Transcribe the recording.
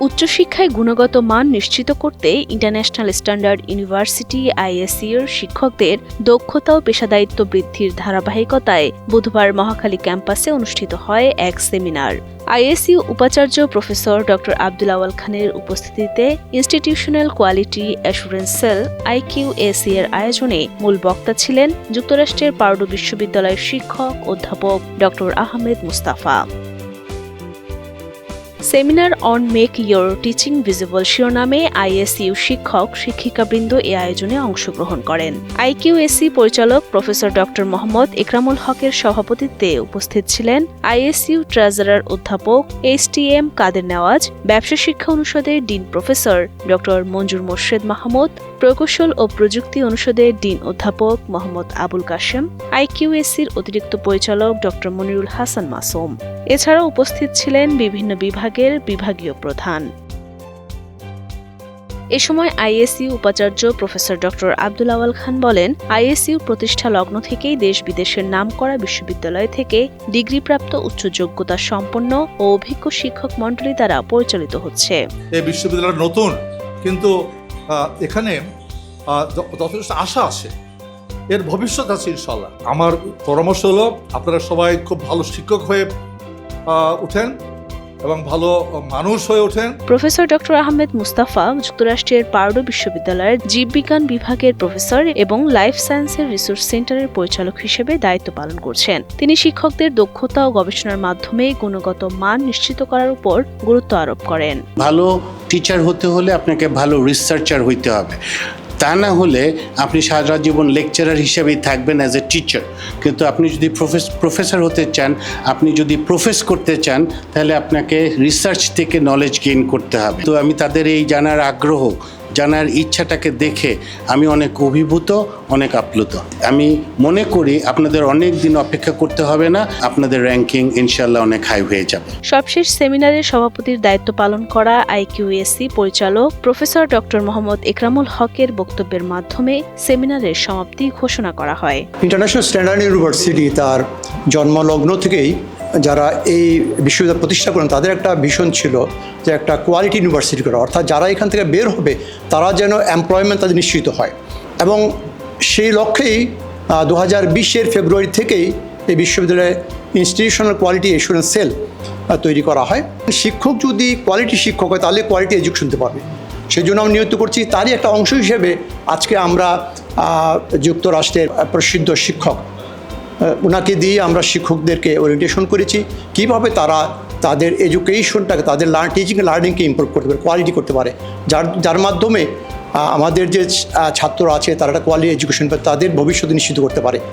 উচ্চশিক্ষায় গুণগত মান নিশ্চিত করতে ইন্টারন্যাশনাল স্ট্যান্ডার্ড ইউনিভার্সিটি আইএসসির শিক্ষকদের দক্ষতা ও পেশাদায়িত্ব বৃদ্ধির ধারাবাহিকতায় বুধবার মহাখালী ক্যাম্পাসে অনুষ্ঠিত হয় এক সেমিনার। আইএসইউ উপাচার্য প্রফেসর ডক্টর আব্দুল আওয়াল খানের উপস্থিতিতে institutional quality assurance cell IQAC এর আয়োজনে মূল বক্তা ছিলেন যুক্তরাষ্ট্রের পার্ডু বিশ্ববিদ্যালয়ের শিক্ষক অধ্যাপক doctor Ahmed Mustafa. Seminar on make your teaching visible শিরোনামে আইএসইউ শিক্ষক, শিক্ষিকাবৃন্দ এ আয়োজনে অংশগ্রহণ করেন। আইকিউএসি পরিচালক প্রফেসর ডক্টর মোহাম্মদ একরামুল হকের সভাপতিত্বে উপস্থিত ছিলেন আইএসইউ ট্রেজারার অধ্যাপক H T M Kader Newaz, ব্যবসা শিক্ষা অনুষদের dean professor doctor Manzur Morshed Mahmud, প্রকৌশল ও প্রযুক্তি অনুষদের ডিন অধ্যাপক মোহাম্মদ আবুল কাশেম আইকিউএসির অতিরিক্ত পরিচালক ডক্টর মনিরুল হাসান মাসুম। এছাড়াও উপস্থিত ছিলেন বিভিন্ন বিভাগের বিভাগীয় প্রধান। এ সময় আইএসইউ উপাচার্য প্রফেসর ডক্টর আব্দুল আওয়াল খান বলেন, আইএসইউ প্রতিষ্ঠা লগ্ন থেকেই দেশ বিদেশের নামকরা বিশ্ববিদ্যালয় থেকে ডিগ্রিপ্রাপ্ত উচ্চ যোগ্যতা সম্পন্ন ও অভিজ্ঞ শিক্ষক মণ্ডলী দ্বারা পরিচালিত হচ্ছে। এই বিশ্ববিদ্যালয় নতুন, কিন্তু এখানে যথেষ্ট আশা আছে। এর ভবিষ্যৎ আছে ইনশাল্লাহ আমার পরামর্শ হলো, আপনারা সবাই খুব ভালো শিক্ষক হয়ে উঠেন। এবং ভালো মানুষ হয়ে ওঠেন। প্রফেসর ডক্টর আহমেদ মুস্তাফা যুক্তরাষ্ট্রের পার্ডো বিশ্ববিদ্যালয়ের জীববিজ্ঞান বিভাগের প্রফেসর এবং লাইফ সায়েন্সের রিসোর্স সেন্টারের পরিচালক হিসেবে দায়িত্ব পালন করছেন। তিনি শিক্ষকদের দক্ষতা ও গবেষণার মাধ্যমে গুণগত মান নিশ্চিত করার উপর গুরুত্ব আরোপ করেন। ভালো টিচার হতে হলে আপনাকে ভালো রিসার্চার হইতে হবে। তা না হলে আপনি সারা জীবন লেকচারার হিসেবেই থাকবেন অ্যাজ এ টিচার কিন্তু আপনি যদি প্রফেসর হতে চান, আপনি যদি প্রফেস করতে চান, তাহলে আপনাকে রিসার্চ থেকে নলেজ গেইন করতে হবে। তো আমি তাদের এই জানার আগ্রহ জানার ইচ্ছাটাকে দেখে আমি অনেক অভিভূত অনেক আপ্লুত। আমি মনে করি আপনাদের অনেক দিন অপেক্ষা করতে হবে না আপনাদের র্যাঙ্কিং ইনশাল্লাহ অনেক হাই হয়ে যাবে। সবশেষ সেমিনারে সভাপতির দায়িত্ব পালন করা আইকিউএসসি পরিচালক প্রফেসর ডক্টর মোহাম্মদ একরামুল হকের বক্তব্যের মাধ্যমে সেমিনারের সমাপ্তি ঘোষণা করা হয়। ইন্টারন্যাশনাল স্ট্যান্ডার্ড ইউনিভার্সিটি তার জন্মলগ্ন থেকেই যারা এই বিশ্ববিদ্যালয় প্রতিষ্ঠা করেন, তাদের একটা ভীষণ ছিল যে একটা কোয়ালিটি ইউনিভার্সিটি করা। অর্থাৎ যারা এখান থেকে বের হবে, তারা যেন এমপ্লয়মেন্ট তাদের নিশ্চিত হয়। এবং সেই লক্ষ্যেই দু হাজার বিশের ফেব্রুয়ারি থেকেই এই বিশ্ববিদ্যালয়ে ইনস্টিটিউশনাল কোয়ালিটি এসুরেন্স সেল তৈরি করা হয়। শিক্ষক যদি কোয়ালিটি শিক্ষক হয়, তাহলে কোয়ালিটি এডুকেশন শুনতে পারবে। সেই জন্য আমরা নিয়ত করছি, তারই একটা অংশ হিসেবে আজকে আমরা যুক্তরাষ্ট্রের প্রসিদ্ধ শিক্ষক। ওনাকে দিয়ে আমরা শিক্ষকদেরকে ওরিয়েন্টেশন করেছি। কীভাবে তারা তাদের এডুকেশনটাকে তাদের লার্ন টিচিং লার্নিংকে ইম্প্রুভ করতে পারে কোয়ালিটি করতে পারে। যার যার মাধ্যমে আমাদের যে ছাত্র আছে, তারা একটা কোয়ালিটি এডুকেশন তাদের ভবিষ্যৎ নিশ্চিত করতে পারে।